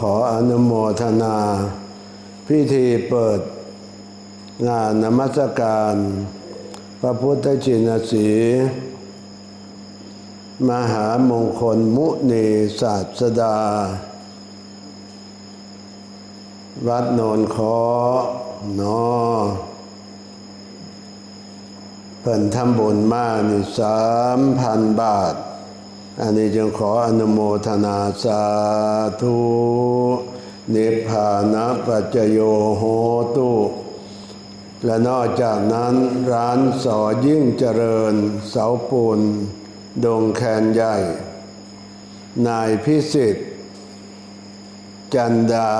ขออนุโมทนา พิธีเปิดงานนมัสการ พระพุทธชินสี มหามงคลมุนีศาสดา วัดโนนคอนอเพิ่นทำบุญมากนี่สามพันบาท อันนี้จึงขออนุโมทนาสาธุนิพพานะปัจโยโหตุและนอกจากนั้นร้านสอยิ่งเจริญ เสาปูนดงแคนใหญ่ นายพิสิทธิ์ จันดา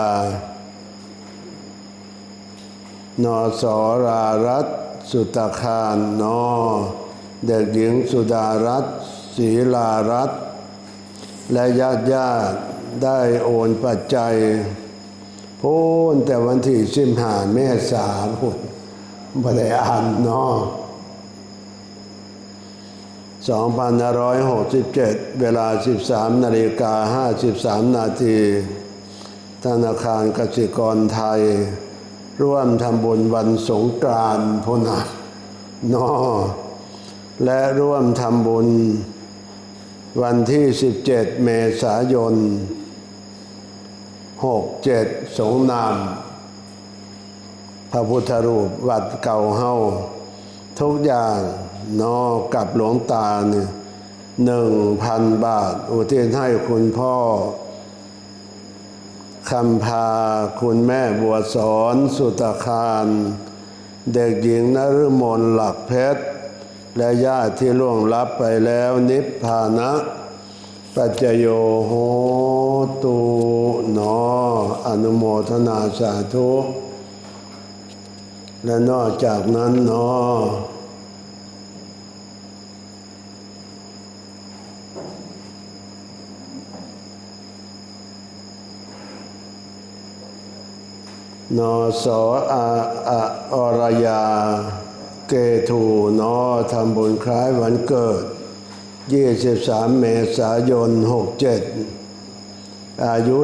นอสอรารัตสุตคารนอ เด็กหญิงสุดารัต ศีลารัตน์และญาติญาติได้โอนปัจจัยพูนแต่วันที่สิบหาเมษาพูนบ่ได้อ่านเนาะ2567 เวลา 13 นาฬิกา 53 นาที ธนาคารกสิกรไทย ร่วมทำบุญวันสงกรานต์พุนะนอและร่วมทำบุญ วันที่ 17 เมษายน 67 สงนาม พระพุทธรูปวัดเก่าเฮาทุกอย่างนอกับหลวงตาเนี่ยหนึ่งพันบาท อุทิศให้คุณพ่อคำพาคุณแม่บัวสอนสุตคาร เด็กหญิงนฤมลหลักเพชร และญาติที่ล่วงลับไปแล้วนิพพานะปัจจโยโหตุนออนุโมทนาสาธุ และนอกจากนั้นนอนอสออาอะอรยา เกทูนอทำบุญคล้ายวันเกิด 23 เมษายน 67 อายุ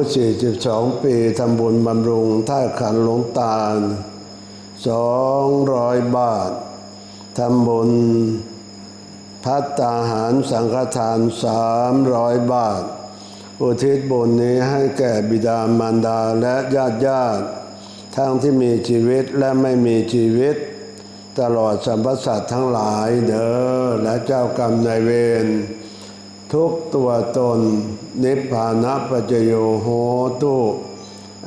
42 ปีทำบุญบำรุงท่าขันหลวงตาล 200 บาททำบุญพัตตาหารสังฆทาน 300 บาท อุทิศบุญนี้ให้แก่บิดามารดาและญาติญาติทั้งที่มีชีวิตและไม่มีชีวิต ตลอดสัมปสัตทั้งหลายเด้อและเจ้ากรรมนายเวรทุกตัวตน นิพพานะปัจโยโหตุ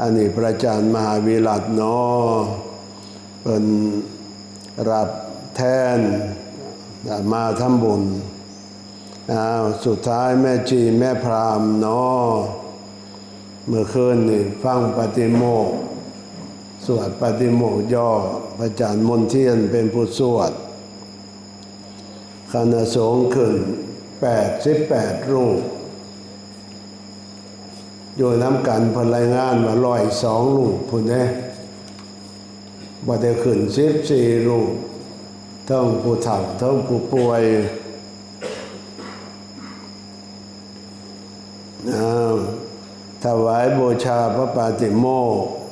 อันนี้พระอาจารย์มหาวิรัตนอเป็นรับแทนมาทำบุญอ้าวสุดท้ายแม่จีแม่พรามนอเมื่อคืนนี่ฟังปฏิโมกสวดปฏิโมกย่อ พระอาจารย์มนเทียนเป็นผู้สวดคณะสงฆ์ขึ้นแปดสิบแปดรูปอยู่น้ำกันพนรายงานมาลอยสองรูปพุ่นเน่บ่ได้ขึ้นสิบสี่รูปทั้งผู้เฒ่าทั้งผู้ป่วยถวายบูชาพระปาติโมก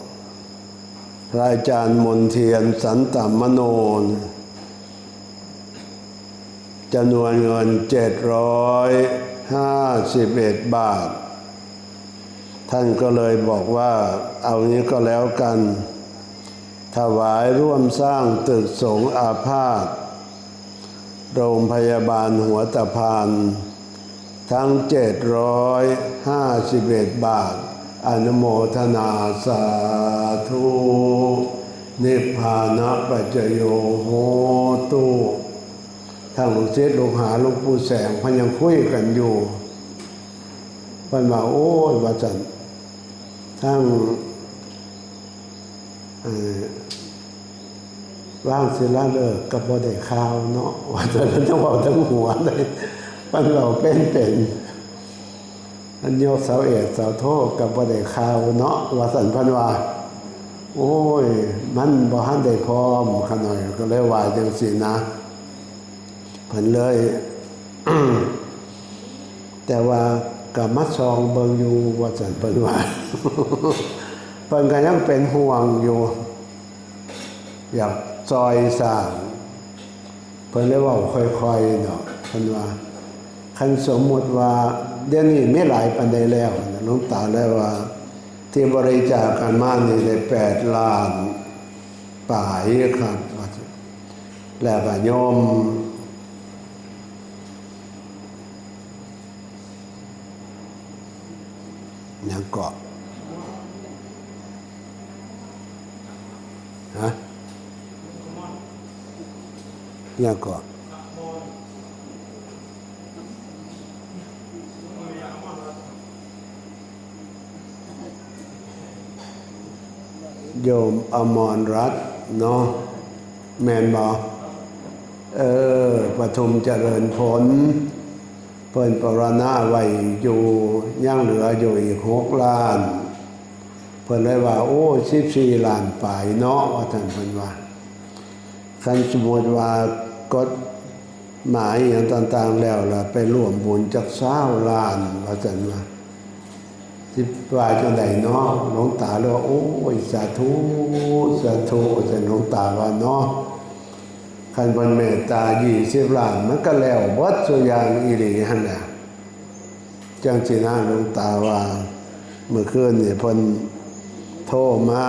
พระอาจารย์มนเทียนสันตมโนนจำนวนเงินเจ็ดร้อยห้าสิบเอ็ดบาท ท่านก็เลยบอกว่าเอานี้ก็แล้วกัน ถวายร่วมสร้างตึกสงฆ์อาพาธโรงพยาบาลหัวตะพานทั้งเจ็ดร้อยห้าสิบเอ็ดบาท อนุโมทนาสาธุนิพพานะปัจโยโหตุทางลูกศิษย์ลูกหาหลูกปู่แสงพันยังคุยกันอยู่พันมาโอ้ยว่าจันทั้งเอ่างศิลาเลิกกับบ่ได้ข่าวเนาะว่าจะนั้นต้องเอาทั้งหัวเลยมันเราเป็นเป็น อันโยกเสาเอกเสาโทกับบ่ได้ข่าวเนาะว่าสันพันว่า โอ้ย มันบ่ทันได้พร้อมขน่อยก็เลยว่าจังสินะเพิ่นเลย แต่ว่ากับมัดซองเบิงอยู่ว่าสันเปิ้นว่าเปิ้นก็ยังเป็นห่วงอยู่ อยากซอยสร้างเพิ่นเลยว่าค่อยๆเนาะเพิ่นว่าคันสมมุติว่า เดี๋ยวนี้ไม่หลายปันใดแล้วนะหลวงตาแล้วว่า ที่บริจาคกันมานี่ได้แปดล้านป่ายครับว่าซั่นแล้วก็โยมยังเกาะฮะยังเกาะ โยมอมรรัตน์เนาะแมนบอเออปทุมเจริญผล เพิ่นปรณาไว้อยู่ยังเหลืออยู่อีกหกล้าน เพิ่นเลยว่า โอ้สิบสี่ล้านปลายเนาะว่าท่านเพิ่นว่าคันสมมติว่ากฎหมายอย่างต่าง ๆ แล้วล่ะไปร่วมบุญจักเศร้าล้านว่าท่านว่า สิบว่าจังไดเนาะหลวงตาเลยว่าโอ้ยสาธุสาธุแต่หลวงตาว่าเนาะคันบนเมตตายี่สิบล้านมันก็แล้ววัดสุยางอีหลีหันแหละจังสีนาหลวงตาว่า เมื่อคืนเนี่เพนโทรมา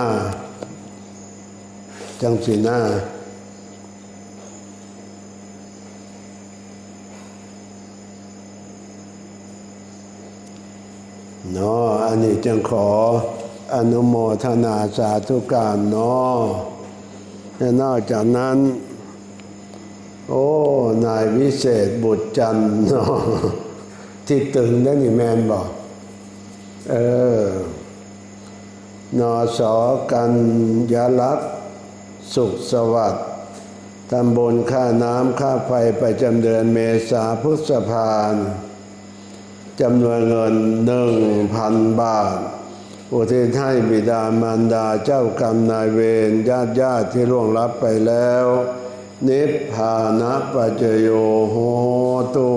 จังสีนา เนาะอันนี้จึงขออนุโมทนาสาธุการเนาะและนอกจากนั้น โอ้ นายวิเศษบุตรจันเนาะที่ตึงได้นี่แมนบอก เออนอสอกันยาลักษ์สุขสวัสดิ์ตำบลค่าน้ำค่าไฟประจำเดือนเมษาพฤษภาน จำนวนเงินหนึ่งพันบาท อุทิศให้บิดามารดาเจ้ากรรมนายเวรญาติญาติที่ล่วงลับไปแล้ว นิพพานะปัจโยโหตุ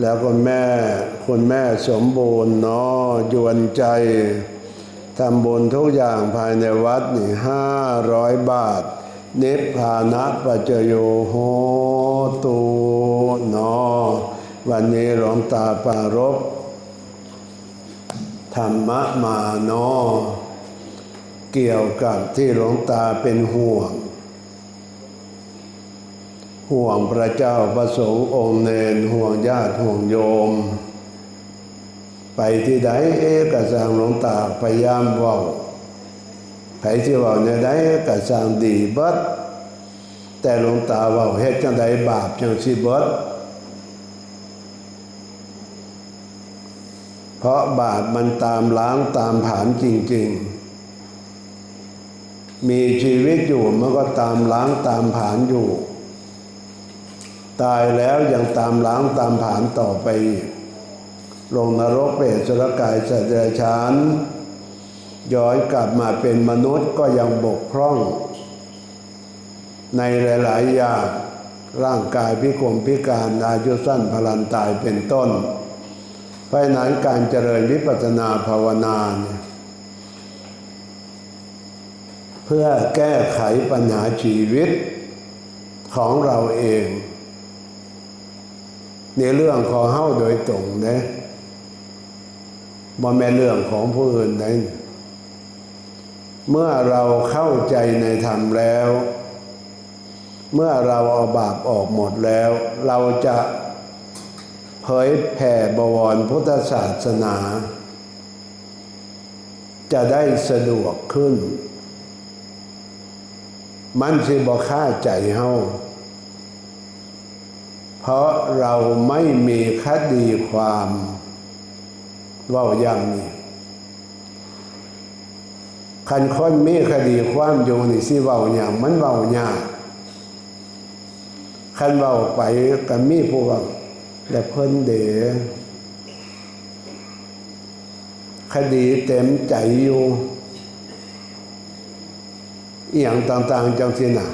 แล้วคุณแม่คุณแม่สมบูรณ์เนาะยวนใจทำบุญทุกอย่างภายในวัดนี่ห้าร้อยบาท นิพพานะปัจจโยโหตุเนาะ วันนี้หลวงตาปารบธรรมะมานาะเกี่ยวกับที่หลวงตาเป็นห่วง ห่วงพระเจ้าประสงค์องค์เนนห่วงญาติห่วงโยม ไปที่ใดเอกระสางหลวงตาพยายามเว่าไผที่ว่าในใดกสร้างดีเบิดแต่หลวงตาว่าเฮ็ดจังใดบาปจังสิเบิด เพราะบาปมันตามล้างตามผานจริง ๆ มีชีวิตอยู่มันก็ตามล้างตามผานอยู่ ตายแล้วยังตามล้างตามผานต่อไปอีกลงนรกเปรตสุรกายสัตว์เดรัจฉานย้อนกลับมาเป็นมนุษย์ก็ยังบกพร่อง ในหลาย ๆ อย่างร่างกายพิกลพิการอายุสั้นพลันตายเป็นต้น เพราะนั้นการเจริญวิปัสสนาภาวนาเนี่ยเพื่อแก้ไขปัญหาชีวิตของเราเอง ในเรื่องของเฮ้าโดยตรงนะบ่แม่เรื่องของผู้อื่นนะเมื่อเราเข้าใจในธรรมแล้ว เมื่อเราเอาบาปออกหมดแล้ว เราจะ ผยแผ่บวรพุทธศาสนา จะได้สะดวกขึ้น มันสิบ่ค่าใจเฮาเพราะเราไม่มีคดีความเว่าอย่างนี้คันคนมีคดีความอยู่นี่สิเว้าอย่างมันเว้ายากคันเว้าไปก็มีผู้ว่า และเพิ่นเดคดีเต็มใจอยู่อหย่างต่าง ๆจังสินะ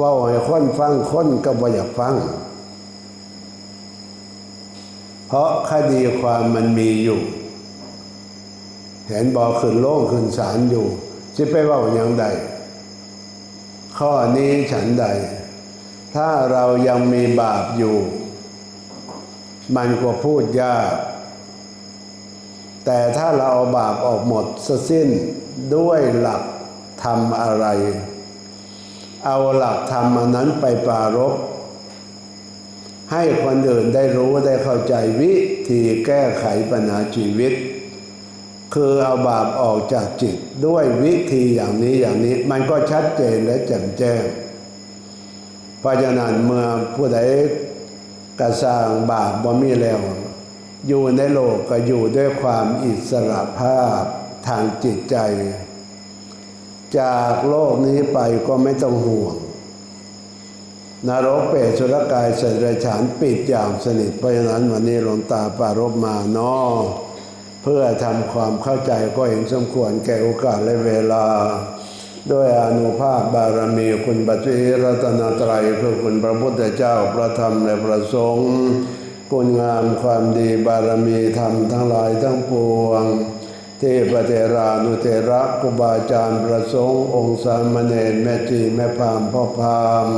ว่าให้คนฟังคนก็บ่อยากฟัง เพราะคดีความมันมีอยู่ เห็นบอกขึ้นโล่งขึ้นศาลอยู่จะไปว่าอย่างใด ข้อนี้ฉันใด ถ้าเรายังมีบาปอยู่ มันก็พูดยาก แต่ถ้าเราเอาบาปออกหมดสิ้นด้วยหลักทำอะไร เอาหลักธรรมนนั้นไปปรารบให้คนอื่นได้รู้ได้เข้าใจวิธีแก้ไขปัญหาชีวิต คือเอาบาปออกจากจิตด้วยวิธีอย่างนี้อย่างนี้ มันก็ชัดเจนและแจ่มแจ้งเพราะฉะนั้นเมื่อผู้ใด กระสร้างบาปบ่มีแล้ว อยู่ในโลกก็อยู่ด้วยความอิสระภาพทางจิตใจ จากโลกนี้ไปก็ไม่ต้องห่วง นรกเปรตสุรกายเสดฉานปิดอย่างสนิท เพราะฉะนั้นวันนี้หลวงตาปารบมาเนาะเพื่อทำความเข้าใจก็เห็นสมควรแก่โอกาสและเวลา ด้วยอนุภาพบารมีคุณปัจจุรัตนตรัยคือคุณพระพุทธเจ้าพระธรรมและพระสงฆ์คุณงามความดีบารมีธรรมทั้งหลายทั้งปวง เทพเทรานุเทระกุบาอาจารย์ประสงค์องค์สามเณรแม่จีแม่พามพ่อพาม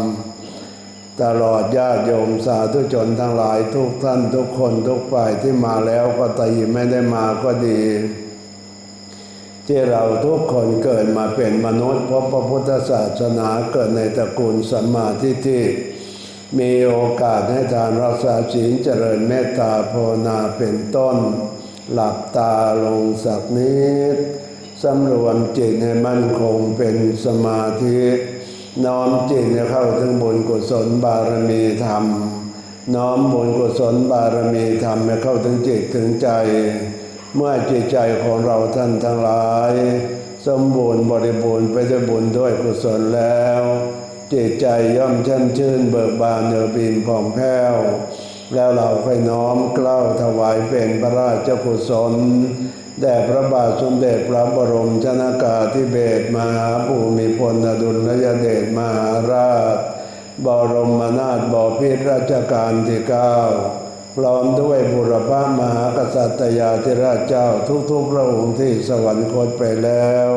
ตลอดญาติโยมสาธุชนทั้งหลายทุกท่านทุกคนทุกฝ่ายที่มาแล้วก็ตีไม่ได้มาก็ดี ที่เราทุกคนเกิดมาเป็นมนุษย์เพราะพระพุทธศาสนาเกิดในตระกูลสัมมาทิฏฐิมีโอกาสให้ทานรักษาศีลเจริญเมตตาภาวนาเป็นต้น หลับตาลงสักนิดสำรวมจิตให้มั่นคงเป็นสมาธิน้อมจิตให้เข้าถึงบุญกุศลบารมีธรรม น้อมบุญกุศลบารมีธรรมให้เข้าถึงจิตถึงใจ เมื่อจิตใจของเราท่านทั้งหลาย สมบูรณ์บริบูรณ์ไปด้วยบุญด้วยกุศลแล้ว จิตใจย่อมช่ำชื่นเบิกบานเนือบินผ่องแผ้วแล้วเราค่อยน้อมเกล้าถวายเป็นพระราชกุศลแด่พระบาทสมเด็จพระบรมชนากาธิเบศรมหาภูมิพลอดุลยเดชมหาราช บรมนาถบพิตรราชการที่เก้า พร้อมด้วยบุรพามหากษัตริยาธิราชเจ้าทุกๆพระองค์ที่สวรรคตไปแล้ว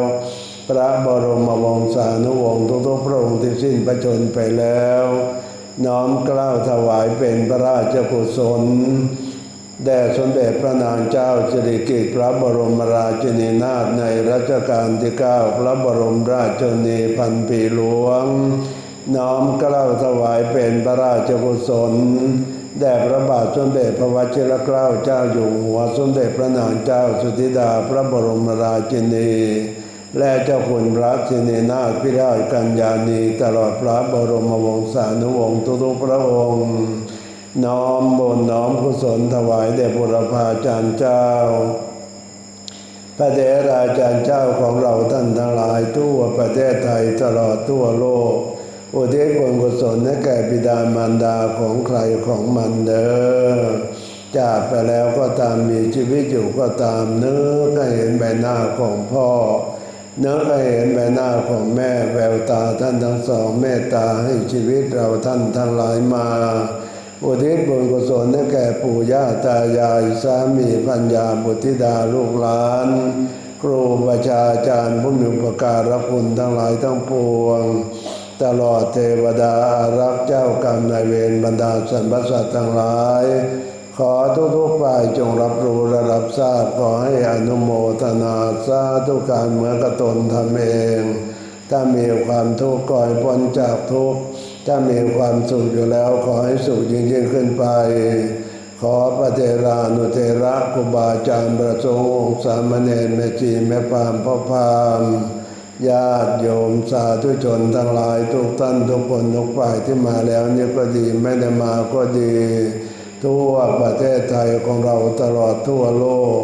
พระบรมวงศานุวงศ์ทุกๆพระองค์ที่สิ้นพระชนไปแล้ว น้อมกล้าวถวายเป็นพระราชกุศลแด่สมเด็จพระนางเจ้าสิริกิติ์พระบรมราชินีนาถในรัชกาลที่เก้าพระบรมราชชนีพันปีหลวง น้อมกล้าวถวายเป็นพระราชกุศล แด่พระบาทสมเด็จพระวชิรเกล้าเจ้าอยู่หัวสมเด็จพระนางเจ้าสุธิดาพระบรมราชินี และเจ้าคุณพระสินีนาถพิราชกัญญาณี ตลอดพระบรมวงศานุวงศ์ทุกพระองค์ น้อมบุญน้อมกุศลถวายแด่บุรพาจารย์เจ้า พระเดราจารย์เจ้าของเราท่านทั้งหลายทั่วประเทศไทยตลอดทั่วโลก อุทิศบุญกุศลให้แก่บิดามารดาของใครของมันเด้อจากไปแล้วก็ตามมีชีวิตอยู่ก็ตามเนื้อก็เห็นใบหน้าของพ่อ เนื้อก็เห็นใบหน้าของแม่แววตาท่านทั้งสองเมตตาให้ชีวิตเราท่านทั้งหลายมา อุทิศบุญกุศลให้แก่ปู่ย่าตายายสามีพัญญาบุตรธิดาลูกหลานครูประชาจารย์ผู้มีอุปการะคุณทั้งหลายทั้งปวง ตลอดเทวดารักเจ้ากรรมนายเวรบรรดาสรรพสัตว์ทั้งหลาย ขอทุกๆฝ่ายจงรับรู้และรับทราบขอให้อนุโมทนาสาธุการเหมือนกับตนทำเอง ถ้ามีความทุกข์ก่อยพ้นจากทุกข์ถ้ามีความสุขอยู่แล้วขอให้สุขยิ่งยิ่งขึ้นไป ขอพระเทรานุเทระครูบาอาจารย์ประสงค์องค์สามเณรแม่จีแม่ปามพ่อพาม ญาติโยมสาธุชนทั้งหลายทุกท่านทุกคนทุกฝ่ายที่มาแล้วนี่ก็ดีไม่ได้มาก็ดี ทั่วประเทศไทยของเราตลอดทั่วโลก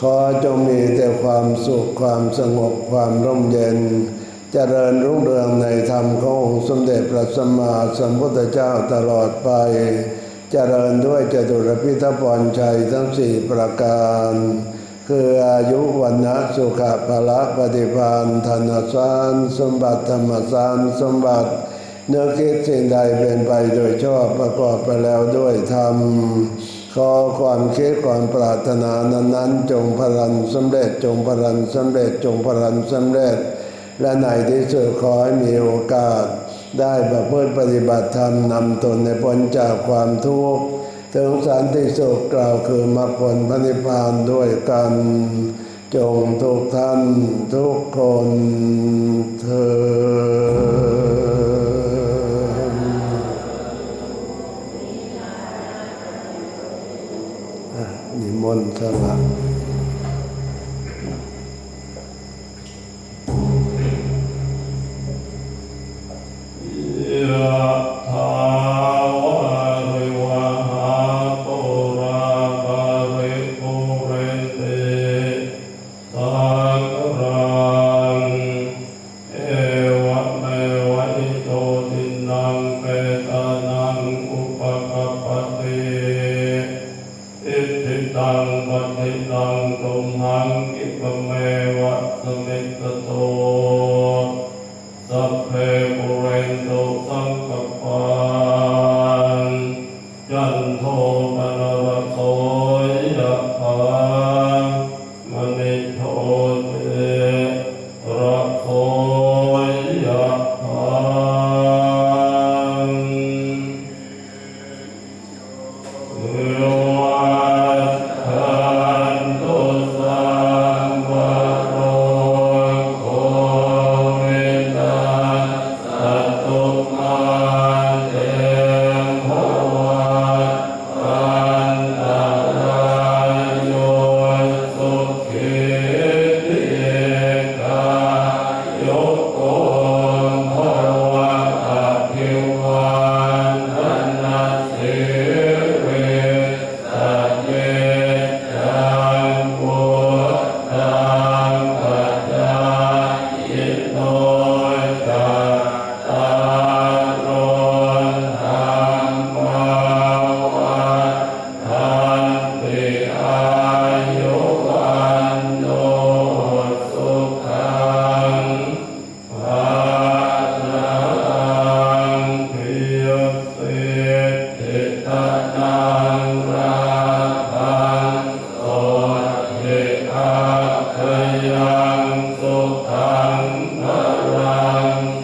ขอจงมีแต่ความสุขความสงบความร่มเย็นเจริญรุ่งเรืองในธรรมขององค์สมเด็จพระสัมมาสัมพุทธเจ้าตลอดไป เจริญด้วยจตุรพิทพรชัยทั้งสี่ประการ คืออายุวันนะสุขภละปฏิภาณธนสารสมบัติธรรมสารสมบัติเนื้อคิดสิ่งใดเป็นไปโดยชอบประกอบไปแล้วด้วยธรรมขอความคิดความปรารถนานั้นๆ จงพลันสำเร็จจงพลันสำเร็จจงพลันสำเร็จ และในที่สุดขอให้มีโอกาส ได้ประพฤติปฏิบัติธรรมนำตนในพ้นจากความทุกข์ ถึงสันติสุขกล่าวคือมรรคผลพระนิพพานด้วยกัน จงทุกท่านทุกคนเธอญนิมนต์สละ สมิตตโตสัพเพปุเรนโตสัง งพลัง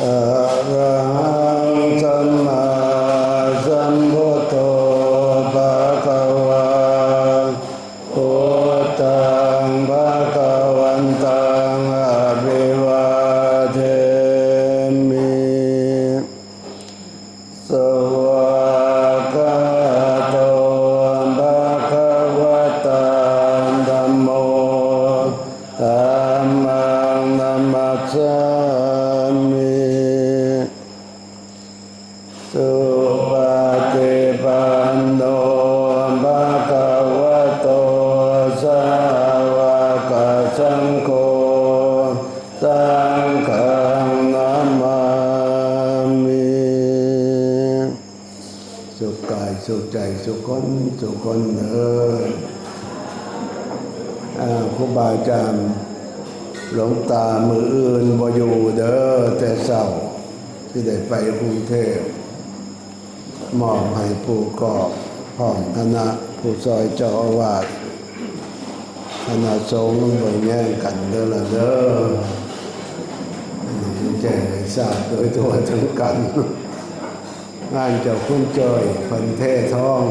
อ สุขใจสุขคนสุขคนเอออาครูบาอาจารย์หลวงตามืออื่นบ่อยู่เด้อแต่เศร้าที่ได้ไปกรุงเทพมอบให้ผู้กอบพร้อมคณะผู้ซอยเจ้าอาวาสคณะสงฆ์บ่แย่งกันเด้อละเด้อแจ้งให้ทราบโดยตัวถึงกันานเจ้าคุณจอยพันเท่ท้อง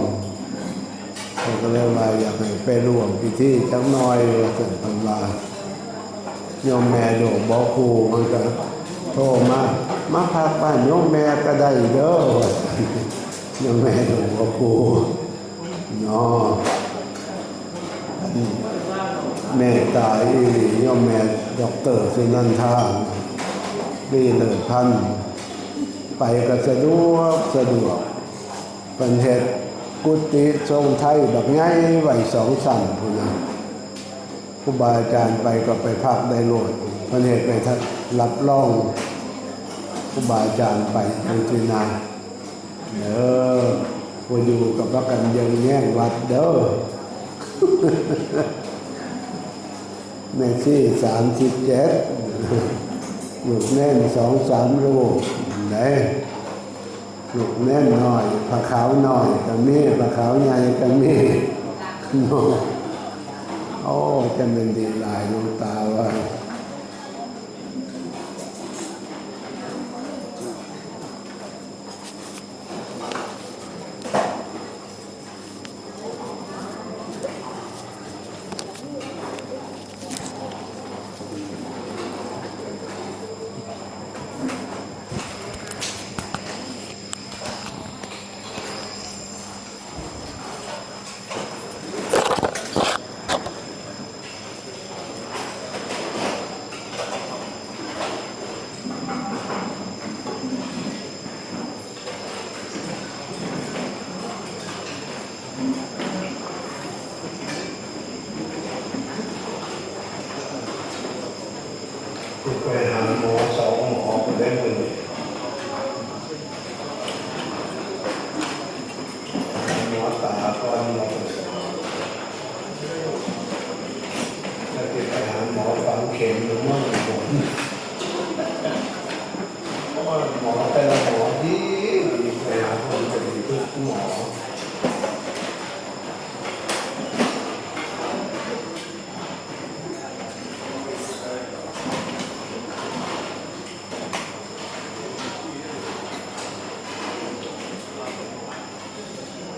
เขาก็เลยว่าอยากให้ไปร่วมพิธีจักน้อยว่าสันพันลายมแม่โดกบอกครูมันก็โทรมามาพักบ้านโยมแม่ก็ได้เด้อโยมแม่โดกบอกครูเนาะแม่ตายโยมแม่ด็อกเตอร์สุนันทาดีเลิศพันธ์ ไปก็สะดวกสะดวกเป็นเหตุกุฏิทรงไทยแบบง่ายไหวสองสั่นพูนนะครูบาอาจารย์ไปก็ไปพักได้โลดเป็นเหตุไปทัดรับรองครูบาอาจารย์ไปทางทีนาเด้อพออยู่กับพระกันยังแย่งวัดเด้อแม่ที่สามสิบเจ็ดลูกแน่นสองสามโล กไหนลูกแน่นหน่อยผ้าขาวหน่อยก็มีผ้าขาวใหญ่ก็มีโน่โอ้จะเป็นดีหลายดวงตาว่า